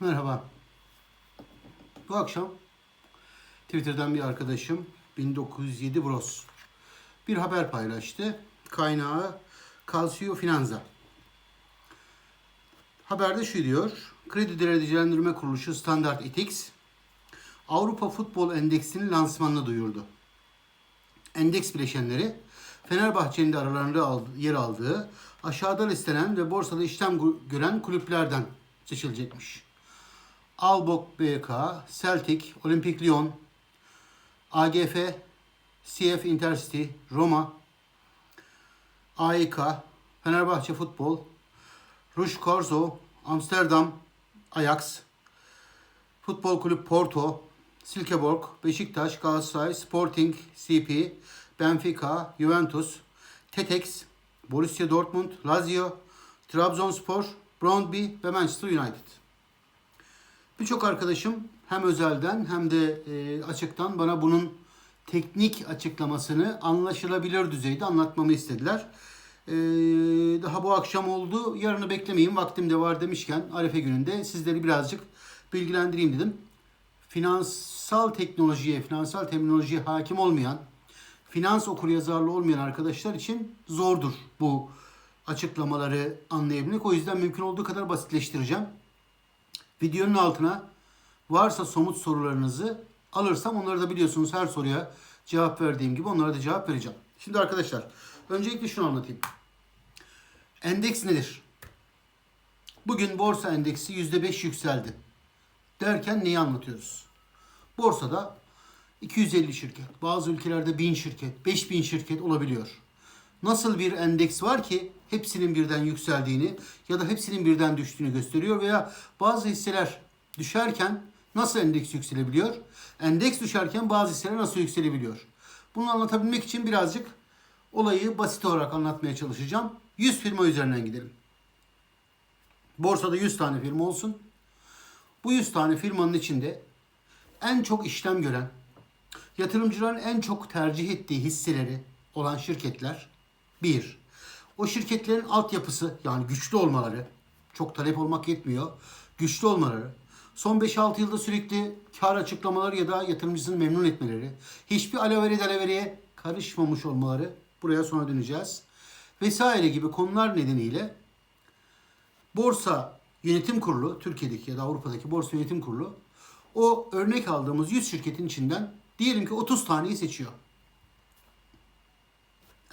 Merhaba. Bu akşam Twitter'dan bir arkadaşım 1907 Bros bir haber paylaştı. Kaynağı Calcio Finanza. Haberde şu diyor. Kredi Derecelendirme Kuruluşu Standard Ethics Avrupa Futbol Endeksinin lansmanını duyurdu. Endeks bileşenleri Fenerbahçe'nin de aralarında al- yer aldığı aşağıda listelen ve borsada işlem gören kulüplerden seçilecekmiş. Albok BK, Celtic, Olimpik Lyon, AGF, CF Intercity, Roma, AEK, Fenerbahçe Futbol, Rouge Corso, Amsterdam, Ajax, Futbol Kulüp Porto, Silkeborg, Beşiktaş, Galatasaray, Sporting, CP, Benfica, Juventus, Tetex, Borussia Dortmund, Lazio, Trabzonspor, Brøndby ve Manchester United. Birçok arkadaşım hem özelden hem de e, açıktan bana bunun teknik açıklamasını anlaşılabilir düzeyde anlatmamı istediler. E, daha bu akşam oldu. Yarını beklemeyin. Vaktim de var demişken Arife gününde sizleri birazcık bilgilendireyim dedim. Finansal teknolojiye, finansal terminolojiye hakim olmayan, finans okuryazarlı olmayan arkadaşlar için zordur bu açıklamaları anlayabilmek. O yüzden mümkün olduğu kadar basitleştireceğim. Videonun altına varsa somut sorularınızı alırsam onları da biliyorsunuz her soruya cevap verdiğim gibi onlara da cevap vereceğim. Şimdi arkadaşlar öncelikle şunu anlatayım. Endeks nedir? Bugün borsa endeksi %5 yükseldi. Derken neyi anlatıyoruz? Borsada 250 şirket, bazı ülkelerde 1000 şirket, 5000 şirket olabiliyor. Nasıl bir endeks var ki hepsinin birden yükseldiğini ya da hepsinin birden düştüğünü gösteriyor veya bazı hisseler düşerken nasıl endeks yükselebiliyor? Endeks düşerken bazı hisseler nasıl yükselebiliyor? Bunu anlatabilmek için birazcık olayı basit olarak anlatmaya çalışacağım. 100 firma üzerinden gidelim. Borsada 100 tane firma olsun. Bu 100 tane firmanın içinde en çok işlem gören, yatırımcıların en çok tercih ettiği hisseleri olan şirketler bir. O şirketlerin altyapısı yani güçlü olmaları, çok talep olmak yetmiyor, güçlü olmaları, son 5-6 yılda sürekli kar açıklamaları ya da yatırımcısını memnun etmeleri, hiçbir alaveri dalavereye karışmamış olmaları, buraya sonra döneceğiz, vesaire gibi konular nedeniyle Borsa Yönetim Kurulu, Türkiye'deki ya da Avrupa'daki Borsa Yönetim Kurulu o örnek aldığımız 100 şirketin içinden diyelim ki 30 taneyi seçiyor.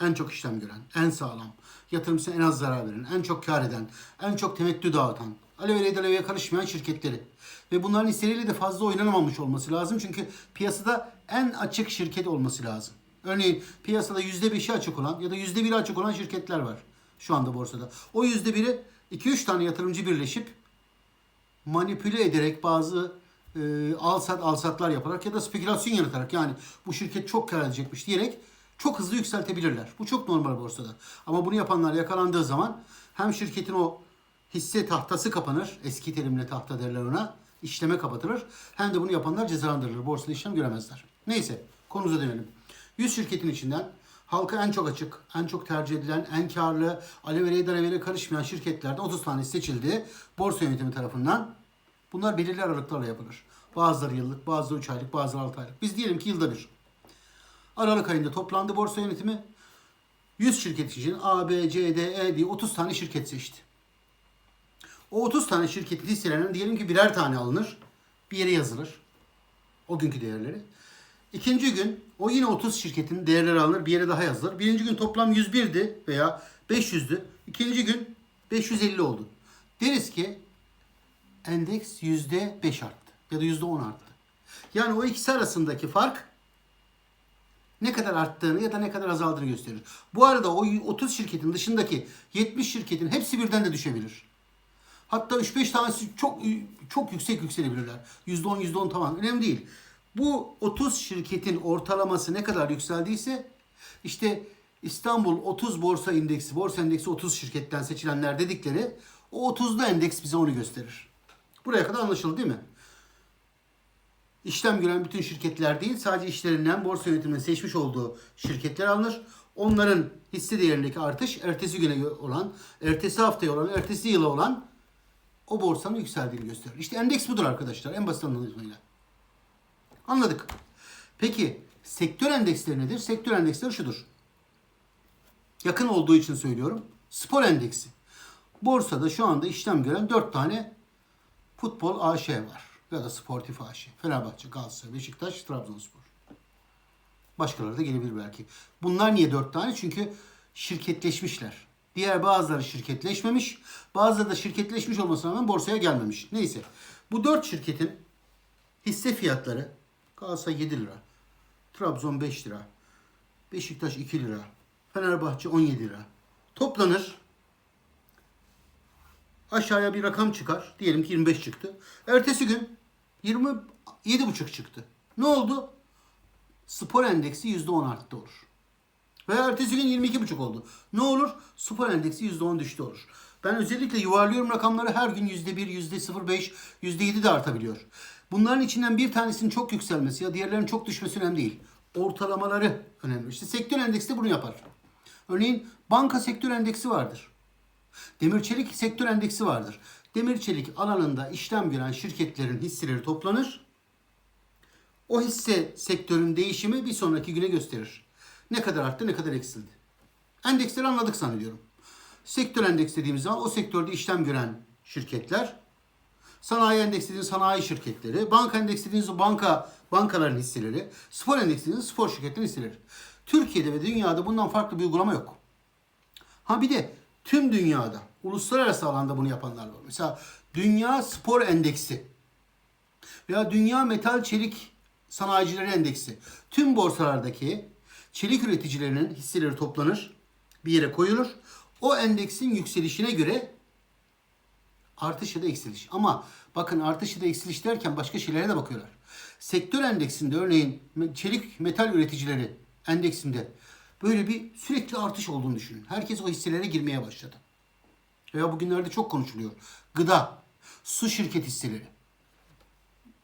En çok işlem gören, en sağlam, yatırımcısına en az zarar veren, en çok kar eden, en çok temettü dağıtan, aleveye daleveye karışmayan şirketleri. Ve bunların hisseleriyle de fazla oynanamamış olması lazım. Çünkü piyasada en açık şirket olması lazım. Örneğin piyasada %5'i açık olan ya da %1'i açık olan şirketler var şu anda borsada. O %1'i 2-3 tane yatırımcı birleşip manipüle ederek bazı e, alsat alsatlar yaparak ya da spekülasyon yaratarak yani bu şirket çok kar edecekmiş diyerek çok hızlı yükseltebilirler. Bu çok normal borsada. Ama bunu yapanlar yakalandığı zaman hem şirketin o hisse tahtası kapanır. Eski terimle tahta derler ona. işleme kapatılır. Hem de bunu yapanlar cezalandırılır. Borsada işlem göremezler. Neyse konumuza dönelim. 100 şirketin içinden halka en çok açık, en çok tercih edilen, en karlı, alevere dalevere karışmayan şirketlerden 30 tane seçildi. Borsa yönetimi tarafından. Bunlar belirli aralıklarla yapılır. Bazıları yıllık, bazıları 3 aylık, bazıları 6 aylık. Biz diyelim ki yılda bir. Aralık ayında toplandı borsa yönetimi. 100 şirket için A, B, C, D, E diye 30 tane şirket seçti. O 30 tane şirketin hisselerinden diyelim ki birer tane alınır. Bir yere yazılır. O günkü değerleri. İkinci gün o yine 30 şirketin değerleri alınır. Bir yere daha yazılır. Birinci gün toplam 101'di veya 500'dü. İkinci gün 550 oldu. Deriz ki endeks %5 arttı ya da %10 arttı. Yani o ikisi arasındaki fark ne kadar arttığını ya da ne kadar azaldığını gösterir. Bu arada o 30 şirketin dışındaki 70 şirketin hepsi birden de düşebilir. Hatta 3-5 tanesi çok çok yüksek yükselebilirler. %10 %10 tamam önemli değil. Bu 30 şirketin ortalaması ne kadar yükseldiyse işte İstanbul 30 borsa indeksi, borsa endeksi 30 şirketten seçilenler dedikleri o 30'lu endeks bize onu gösterir. Buraya kadar anlaşıldı değil mi? İşlem gören bütün şirketler değil, sadece işlerinden borsa yönetiminin seçmiş olduğu şirketler alınır. Onların hisse değerindeki artış ertesi güne olan, ertesi haftaya olan, ertesi yıla olan o borsanın yükseldiğini gösterir. İşte endeks budur arkadaşlar en basit anlatımıyla. Anladık. Peki sektör endeksleri nedir? Sektör endeksleri şudur. Yakın olduğu için söylüyorum. Spor endeksi. Borsada şu anda işlem gören 4 tane futbol AŞ var. Ya da sportif AŞ. Fenerbahçe, Galatasaray, Beşiktaş, Trabzonspor. Başkaları da gelebilir belki. Bunlar niye 4 tane? Çünkü şirketleşmişler. Diğer bazıları şirketleşmemiş. Bazıları da şirketleşmiş olmasına rağmen borsaya gelmemiş. Neyse. Bu 4 şirketin hisse fiyatları Galatasaray 7 lira. Trabzon 5 lira. Beşiktaş 2 lira. Fenerbahçe 17 lira. Toplanır. Aşağıya bir rakam çıkar. Diyelim ki 25 çıktı. Ertesi gün 27,5 çıktı. Ne oldu? Spor endeksi %10 arttı olur. Veya ertesi gün 22,5 oldu. Ne olur? Spor endeksi %10 düştü olur. Ben özellikle yuvarlıyorum rakamları her gün %1, %0,5, %7 de artabiliyor. Bunların içinden bir tanesinin çok yükselmesi ya diğerlerinin çok düşmesi önemli değil. Ortalamaları önemli. İşte sektör endeksi de bunu yapar. Örneğin banka sektör endeksi vardır. Demir çelik sektör endeksi vardır. Demir çelik alanında işlem gören şirketlerin hisseleri toplanır. O hisse sektörün değişimi bir sonraki güne gösterir. Ne kadar arttı, ne kadar eksildi. Endeksleri anladık zannediyorum. Sektör endeks dediğimiz zaman o sektörde işlem gören şirketler, sanayi endeks dediğimiz sanayi şirketleri, banka endeks dediğimiz banka bankaların hisseleri, spor endeks dediğimiz spor şirketlerin hisseleri. Türkiye'de ve dünyada bundan farklı bir uygulama yok. Ha bir de tüm dünyada, uluslararası alanda bunu yapanlar var. Mesela Dünya Spor Endeksi veya Dünya Metal Çelik Sanayicileri Endeksi. Tüm borsalardaki çelik üreticilerinin hisseleri toplanır, bir yere koyulur. O endeksin yükselişine göre artış ya da eksiliş. Ama bakın artış ya da eksiliş derken başka şeylere de bakıyorlar. Sektör endeksinde örneğin çelik metal üreticileri endeksinde böyle bir sürekli artış olduğunu düşünün. Herkes o hisselere girmeye başladı. Veya bugünlerde çok konuşuluyor. Gıda, su şirket hisseleri.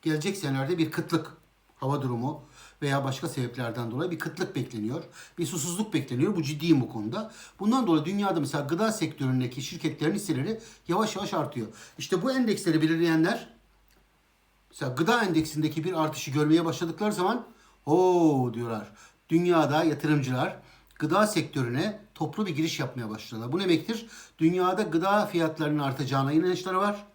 Gelecek senelerde bir kıtlık, hava durumu veya başka sebeplerden dolayı bir kıtlık bekleniyor. Bir susuzluk bekleniyor. Bu ciddiyim bu konuda. Bundan dolayı dünyada mesela gıda sektöründeki şirketlerin hisseleri yavaş yavaş artıyor. İşte bu endeksleri belirleyenler mesela gıda endeksindeki bir artışı görmeye başladıkları zaman o diyorlar. Dünyada yatırımcılar gıda sektörüne toplu bir giriş yapmaya başladılar. Bu ne demektir? Dünyada gıda fiyatlarının artacağına inançları var.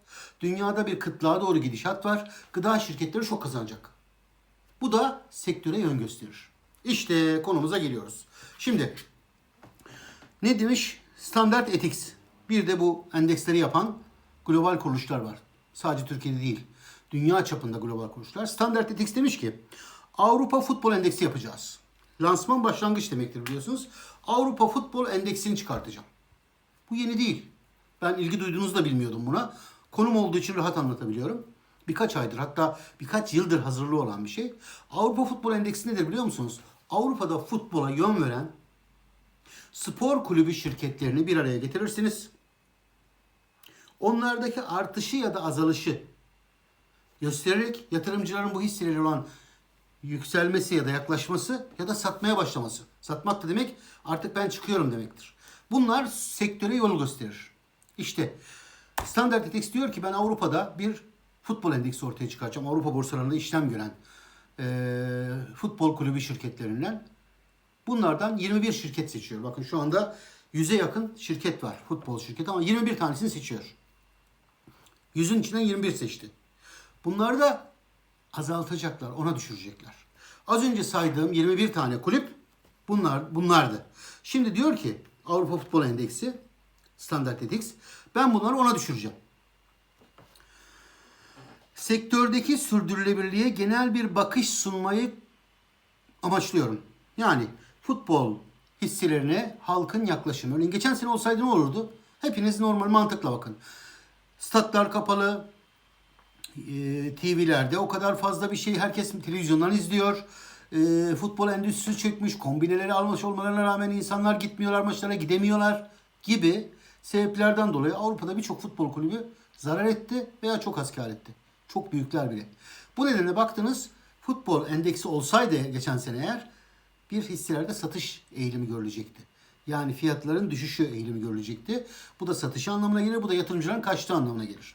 Dünyada bir kıtlığa doğru gidişat var. Gıda şirketleri çok kazanacak. Bu da sektöre yön gösterir. İşte konumuza geliyoruz. Şimdi ne demiş? Standart Ethics. Bir de bu endeksleri yapan global kuruluşlar var. Sadece Türkiye'de değil. Dünya çapında global kuruluşlar. Standart Ethics demiş ki Avrupa Futbol Endeksi yapacağız. Lansman başlangıç demektir biliyorsunuz. Avrupa Futbol Endeksini çıkartacağım. Bu yeni değil. Ben ilgi duyduğunuzu da bilmiyordum buna. Konum olduğu için rahat anlatabiliyorum. Birkaç aydır hatta birkaç yıldır hazırlığı olan bir şey. Avrupa Futbol Endeksi nedir biliyor musunuz? Avrupa'da futbola yön veren spor kulübü şirketlerini bir araya getirirsiniz. Onlardaki artışı ya da azalışı göstererek yatırımcıların bu hisseleri olan yükselmesi ya da yaklaşması ya da satmaya başlaması. Satmak da demek artık ben çıkıyorum demektir. Bunlar sektöre yol gösterir. İşte Standard Ethics diyor ki ben Avrupa'da bir futbol endeksi ortaya çıkaracağım. Avrupa borsalarında işlem gören e, futbol kulübü şirketlerinden. Bunlardan 21 şirket seçiyor. Bakın şu anda 100'e yakın şirket var. Futbol şirketi ama 21 tanesini seçiyor. 100'ün içinden 21 seçti. Bunları da azaltacaklar, ona düşürecekler. Az önce saydığım 21 tane kulüp bunlar bunlardı. Şimdi diyor ki Avrupa Futbol Endeksi Standard Ethics ben bunları ona düşüreceğim. Sektördeki sürdürülebilirliğe genel bir bakış sunmayı amaçlıyorum. Yani futbol hisselerine halkın yaklaşımı. Örneğin geçen sene olsaydı ne olurdu? Hepiniz normal mantıkla bakın. Statlar kapalı, e, TV'lerde o kadar fazla bir şey herkes televizyondan izliyor. E, futbol endüstrisi çökmüş, kombineleri almış olmalarına rağmen insanlar gitmiyorlar maçlara, gidemiyorlar gibi sebeplerden dolayı Avrupa'da birçok futbol kulübü zarar etti veya çok az kar etti. Çok büyükler bile. Bu nedenle baktınız futbol endeksi olsaydı geçen sene eğer bir hisselerde satış eğilimi görülecekti. Yani fiyatların düşüşü eğilimi görülecekti. Bu da satışı anlamına gelir. Bu da yatırımcıların kaçtığı anlamına gelir.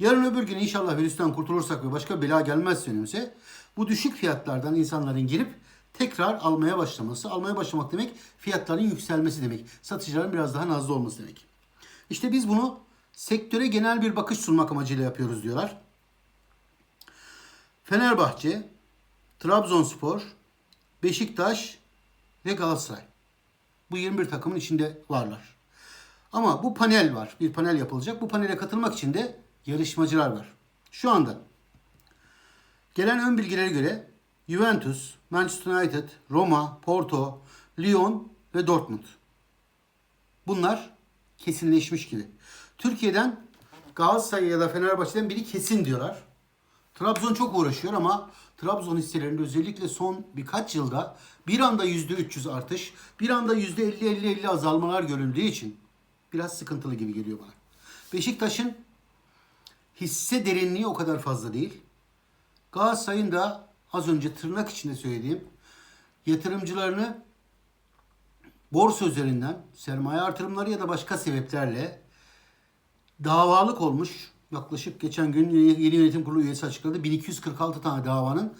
Yarın öbür gün inşallah virüsten kurtulursak ve başka bela gelmezse önümüze bu düşük fiyatlardan insanların girip tekrar almaya başlaması. Almaya başlamak demek fiyatların yükselmesi demek. Satıcıların biraz daha nazlı olması demek. İşte biz bunu sektöre genel bir bakış sunmak amacıyla yapıyoruz diyorlar. Fenerbahçe, Trabzonspor, Beşiktaş ve Galatasaray. Bu 21 takımın içinde varlar. Ama bu panel var. Bir panel yapılacak. Bu panele katılmak için de yarışmacılar var. Şu anda gelen ön bilgilere göre Juventus, Manchester United, Roma, Porto, Lyon ve Dortmund. Bunlar kesinleşmiş gibi. Türkiye'den Galatasaray ya da Fenerbahçe'den biri kesin diyorlar. Trabzon çok uğraşıyor ama Trabzon hisselerinde özellikle son birkaç yılda bir anda %300 artış, bir anda %50-50-50 azalmalar görüldüğü için biraz sıkıntılı gibi geliyor bana. Beşiktaş'ın hisse derinliği o kadar fazla değil. Galatasaray'ın da az önce tırnak içinde söylediğim yatırımcılarını borsa üzerinden sermaye artırımları ya da başka sebeplerle davalık olmuş. Yaklaşık geçen gün yeni yönetim kurulu üyesi açıkladı. 1246 tane davanın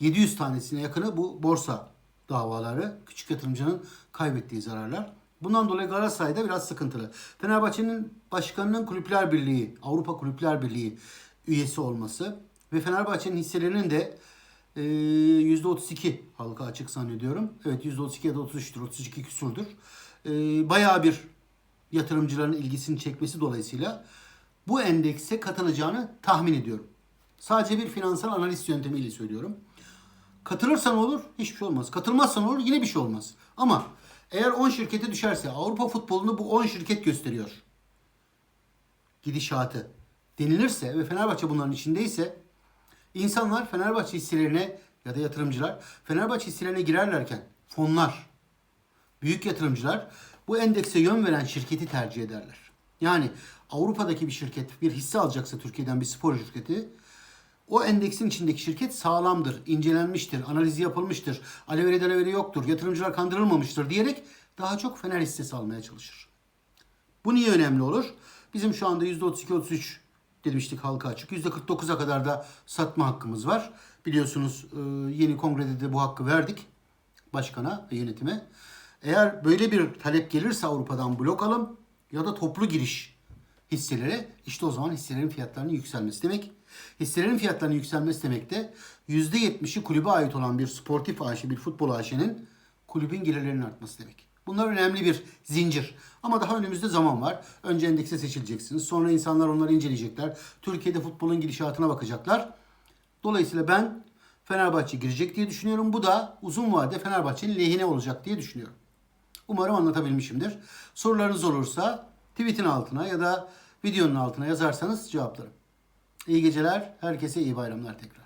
700 tanesine yakını bu borsa davaları. Küçük yatırımcının kaybettiği zararlar. Bundan dolayı Galatasaray'da biraz sıkıntılı. Fenerbahçe'nin başkanının Kulüpler Birliği, Avrupa Kulüpler Birliği üyesi olması ve Fenerbahçe'nin hisselerinin de e, %32 halka açık zannediyorum. Evet %32 ya da 33'tür, 32 küsurdur. E, bayağı bir yatırımcıların ilgisini çekmesi dolayısıyla bu endekse katılacağını tahmin ediyorum. Sadece bir finansal analiz yöntemiyle söylüyorum. Katılırsan olur, hiçbir şey olmaz. Katılmazsan olur, yine bir şey olmaz. Ama eğer 10 şirkete düşerse Avrupa futbolunu bu 10 şirket gösteriyor. Gidişatı denilirse ve Fenerbahçe bunların içindeyse insanlar Fenerbahçe hisselerine ya da yatırımcılar Fenerbahçe hisselerine girerlerken fonlar, büyük yatırımcılar bu endekse yön veren şirketi tercih ederler. Yani Avrupa'daki bir şirket bir hisse alacaksa Türkiye'den bir spor şirketi o endeksin içindeki şirket sağlamdır, incelenmiştir, analizi yapılmıştır, aleveri deleveri yoktur, yatırımcılar kandırılmamıştır diyerek daha çok Fener hissesi almaya çalışır. Bu niye önemli olur? Bizim şu anda %32-33 demiştik halka açık. %49'a kadar da satma hakkımız var. Biliyorsunuz e, yeni kongrede de bu hakkı verdik başkana ve yönetime. Eğer böyle bir talep gelirse Avrupa'dan blok alım ya da toplu giriş hisselere işte o zaman hisselerin fiyatlarının yükselmesi demek. Hisselerin fiyatlarının yükselmesi demek de %70'i kulübe ait olan bir sportif AŞ, bir futbol AŞ'nin kulübün gelirlerinin artması demek. Bunlar önemli bir zincir. Ama daha önümüzde zaman var. Önce endekse seçileceksiniz. Sonra insanlar onları inceleyecekler. Türkiye'de futbolun gidişatına bakacaklar. Dolayısıyla ben Fenerbahçe girecek diye düşünüyorum. Bu da uzun vadede Fenerbahçe'nin lehine olacak diye düşünüyorum. Umarım anlatabilmişimdir. Sorularınız olursa tweetin altına ya da videonun altına yazarsanız cevaplarım. İyi geceler. Herkese iyi bayramlar tekrar.